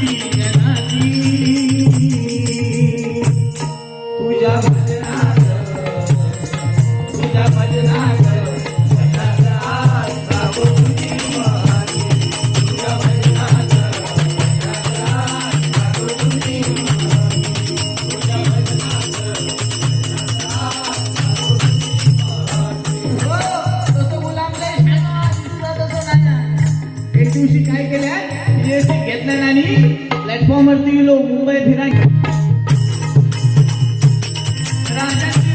女人 platform वरती लोक मुंबई फिरायचे राजा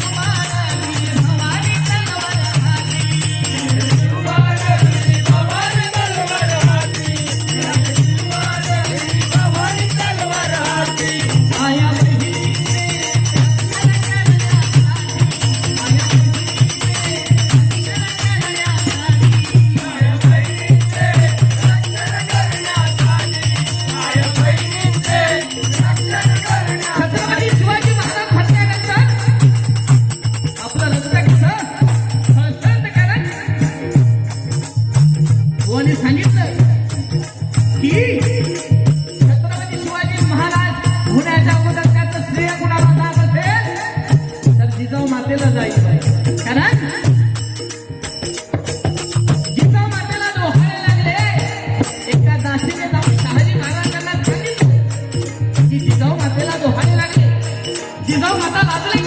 在马苏里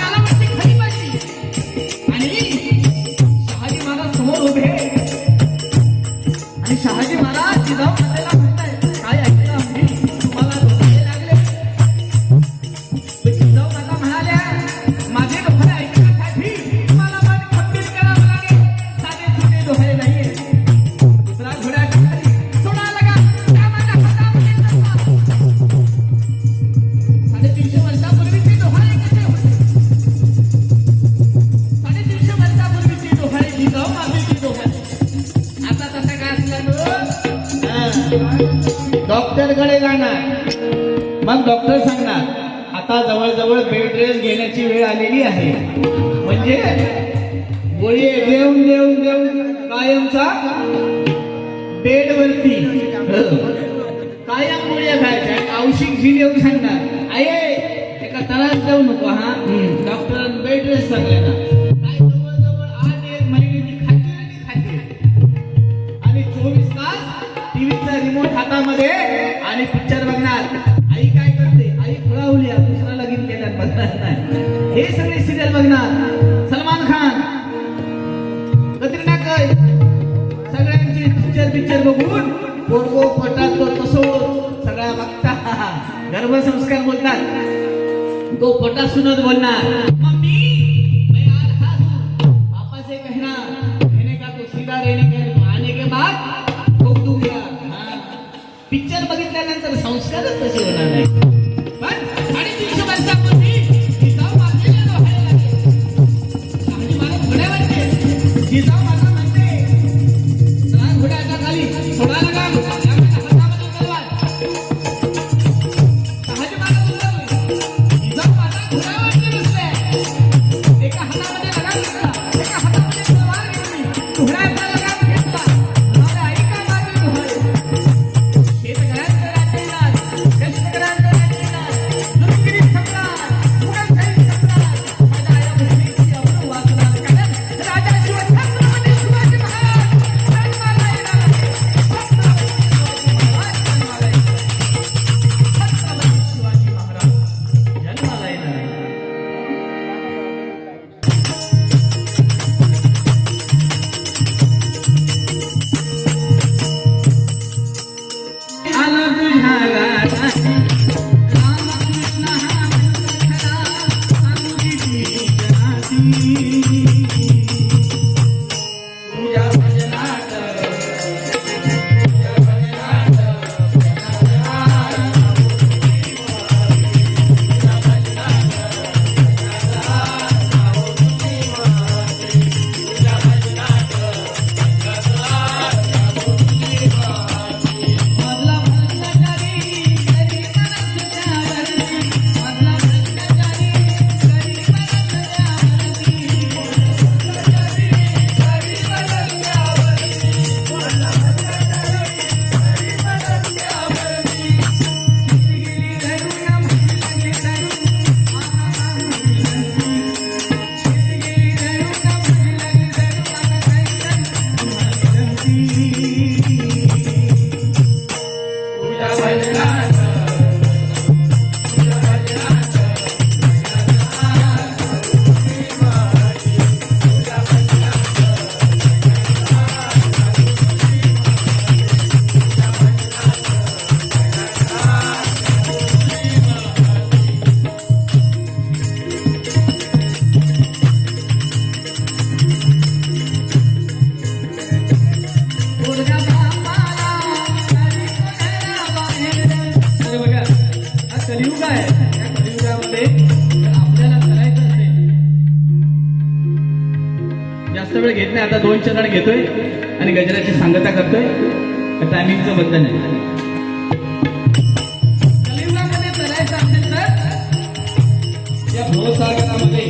डॉक्टरकडे जाणार. मग डॉक्टर सांगणार आता जवळजवळ बेड रेस्ट घेण्याची वेळ आलेली आहे. म्हणजे गोळी देऊन देऊन देऊन कायमचा बेडवरती कायम गोळ्या खायच्या. औषिक झी देऊन सांगणार. आहे एका त्रास देऊ नको हा. डॉक्टर बेड रेस्ट सांगले ना जाते आणि पिक्चर बघणार. आई काय करते? आई फळावली दुसरा लगीन केल्या बघणार हे सगळे सिरियल बघणार. सलमान खान कतरीना सगळ्यांचे पिक्चर पिक्चर बघून फोटो पटात तो तसो सगळा बघता. गर्भसंस्कार बोलतात. तो पटा सुनत बोलणार. मम्मी मैं आ रहा हूं. पापा से कहना कहने का तो सीधा रहने का तर संस्कारच तसे होणार नाही life. कलियुग आहे त्या कलियुगामध्ये आपल्याला करायचं असेल जास्त वेळ घेत नाही आता दोन चरण घेतोय आणि गजराची सांगता करतोय. टायमिंगचं बंधन आहे. कलियुगामध्ये करायचं असेल तर या भोसागरामध्ये